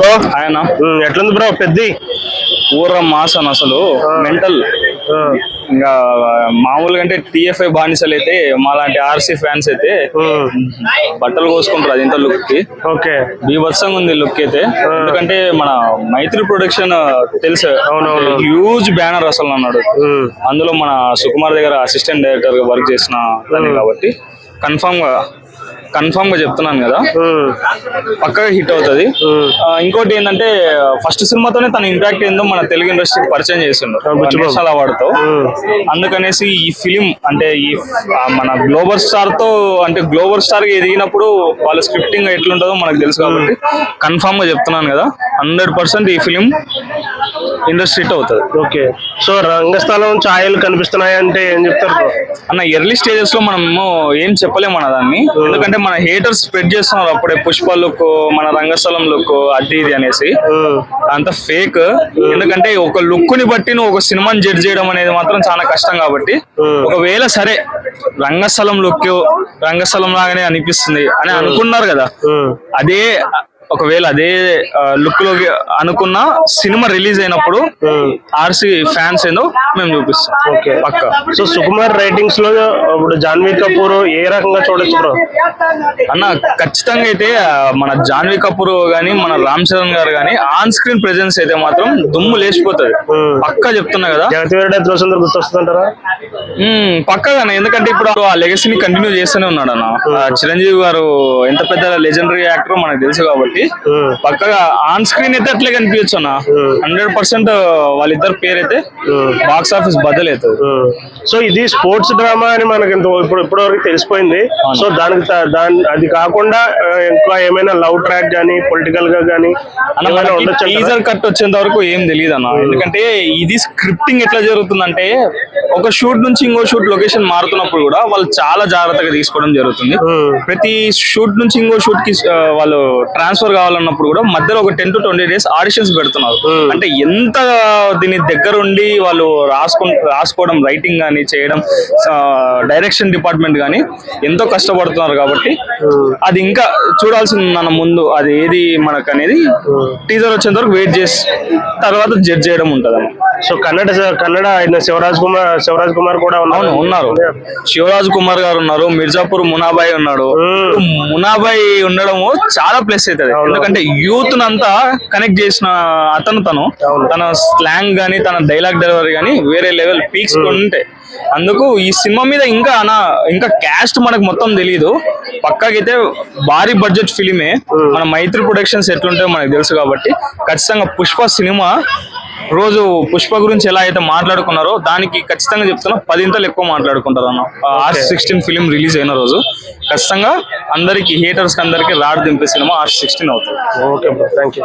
Bro ఆయన. ఎట్లుంది bro Peddi? ఊర్ర మాసన్ అసలు. మెంటల్ ఇంకా మామూలుగా అంటే టిఎఫ్ఐ బానిసలు అయితే మాలాంటి ఆర్సీ ఫ్యాన్స్ అయితే బట్టలు కోసుకుంటారు అది ఇంత లుక్కి ఓకే. బీభత్సంగా ఉంది లుక్ అయితే. ఎందుకంటే మన మైత్రి ప్రొడక్షన్ తెలుసు. హ్యూజ్ బ్యానర్ అసలు అన్నాడు. అందులో మన సుకుమార్ దగ్గర అసిస్టెంట్ డైరెక్టర్గా వర్క్ చేసిన కాబట్టి కన్ఫామ్గా కన్ఫామ్గా చెప్తున్నాను కదా. పక్కగా హిట్ అవుతుంది. ఇంకోటి ఏంటంటే ఫస్ట్ సినిమాతోనే తన ఇంపాక్ట్ ఏందో మన తెలుగు ఇండస్ట్రీకి పరిచయం చేసిండు. నేషనల్ అవార్డుతో. అందుకనేసి ఈ ఫిలిం అంటే ఈ మన గ్లోబల్ స్టార్తో అంటే గ్లోబల్ స్టార్గా ఎదిగినప్పుడు వాళ్ళ స్క్రిప్టింగ్ ఎట్లుంటుందో మనకు తెలుసు కాబట్టి కన్ఫామ్గా చెప్తున్నాను కదా. హండ్రెడ్ పర్సెంట్ ఈ ఫిలిం ఇండస్ట్రీ హిట్ అవుతుంది. ఓకే. సో రంగస్థలం ఛాయలు కనిపిస్తున్నాయి అంటే ఏం చెప్తారు అన్న ఎర్లీ స్టేజెస్లో మనము ఏం చెప్పలేము అన్న దాన్ని. ఎందుకంటే మన హేటర్స్ స్ప్రెడ్ చేస్తున్నారు అప్పుడే పుష్ప లుక్ మన రంగస్థలం లుక్ అది ఇది అనేసి. అంత ఫేక్ ఎందుకంటే ఒక లుక్ని బట్టి నువ్వు ఒక సినిమాని జడ్జ్ చేయడం అనేది మాత్రం చాలా కష్టం కాబట్టి. ఒకవేళ సరే రంగస్థలం లుక్ రంగస్థలం లాగానే అనిపిస్తుంది అని అనుకున్నారు కదా. అదే ఒకవేళ అదే లుక్లో అనుకున్న సినిమా రిలీజ్ అయినప్పుడు. ఆర్సీ ఫ్యాన్స్ ఏందో మేము చూపిస్తాం. ఓకే. పక్క. సో సుకుమార్ రైటింగ్స్లో ఇప్పుడు జాన్వీ కపూర్ ఏ రకంగా చూడొచ్చు బ్రో? అన్న ఖచ్చితంగా అయితే మన జాన్వీ కపూర్ గానీ మన రామ్ చరణ్ గారు గానీ ఆన్ స్క్రీన్ ప్రెజెన్స్ అయితే మాత్రం దుమ్ము లేచిపోతుంది. పక్కా చెప్తున్నా కదా. జగతి గుర్తొస్తుందంటారా? మ్మ్, పక్కాగానే ఎందుకంటే ఇప్పుడు ఆ లెగసీని కంటిన్యూ చేస్తూనే ఉన్నాడు అన్న చిరంజీవి గారు ఎంత పెద్ద లెజెండరీ యాక్టర్ మనకు తెలుసు కాబట్టి పక్కగా ఆన్ స్క్రీన్ అయితే అట్లే కనిపించచ్చు అన్న. హండ్రెడ్ పర్సెంట్ వాళ్ళిద్దరు పేరు అయితే బాక్స్ ఆఫీస్ బద్దలవుతుంది ఉమ్. సో ఇది స్పోర్ట్స్ డ్రామా అని మనకి ఇప్పుడు ఇప్పటి వరకు తెలిసిపోయింది సో దానికి దాని అది కాకుండా ఇంకా ఏమైనా లవ్ ట్రాక్ కానీ పొలిటికల్గా అంటారా? టీజర్ కట్ వచ్చేంత వరకు ఏం తెలియదు అన్న ఎందుకంటే ఇది స్క్రిప్టింగ్ ఎట్లా జరుగుతుందంటే ఒక షూట్ నుంచి ఇంకో షూట్ లొకేషన్ మారుతున్నప్పుడు కూడా వాళ్ళు చాలా జాగ్రత్తగా తీసుకోవడం జరుగుతుంది. ప్రతి షూట్ నుంచి ఇంకో షూట్కి వాళ్ళు ట్రాన్స్ఫర్ కావాలన్నప్పుడు కూడా మధ్యలో ఒక ten to twenty days auditions పెడుతున్నారు. అంటే ఎంత దీని దగ్గరుండి వాళ్ళు రాసుకు రాసుకోవడం రైటింగ్ కానీ చేయడం డైరెక్షన్ డిపార్ట్మెంట్ కానీ ఎంతో కష్టపడుతున్నారు కాబట్టి అది ఇంకా చూడాల్సింది మన ముందు అది ఏది మనకు అనేది టీజర్ వచ్చేంత వరకు వెయిట్ చేసి తర్వాత జడ్జ్ చేయడం ఉంటుంది సో కన్నడ కన్నడ ఆయన శివరాజ్ కుమార్ శివరాజ్ కుమార్ కూడా ఉన్నారు. ఉన్నారు. శివరాజ్ కుమార్ గారు ఉన్నారు మిర్జాపూర్ మునాబాయ్ ఉన్నాడు. మునాబాయ్ ఉండడము చాలా ప్లస్ అవుతుంది ఎందుకంటే యూత్ అంతా కనెక్ట్ చేసిన అతను తను. తన స్లాంగ్ గానీ తన డైలాగ్ డెలివరీ గానీ వేరే లెవెల్ పీక్స్ ఉంటాయి. అందుకు ఈ సినిమా మీద ఇంకా అనా ఇంకా క్యాస్ట్ మనకు మొత్తం తెలియదు పక్కాకైతే భారీ బడ్జెట్ ఫిలిమే మన మైత్రి ప్రొడక్షన్స్ ఎట్లుంటాయో మనకు తెలుసు కాబట్టి ఖచ్చితంగా పుష్ప సినిమా రోజు పుష్ప గురించి ఎలా అయితే మాట్లాడుకున్నారో దానికి ఖచ్చితంగా చెప్తున్నా పదింతలు ఎక్కువ మాట్లాడుకుంటారు అన్న. ఆర్ సిక్స్టీన్ ఫిలిం రిలీజ్ అయిన రోజు ఖచ్చితంగా అందరికి హేటర్స్ అందరికి రాడ్ దింపే సినిమా ఆర్ సిక్స్టీన్ అవుతుంది. Okay thank you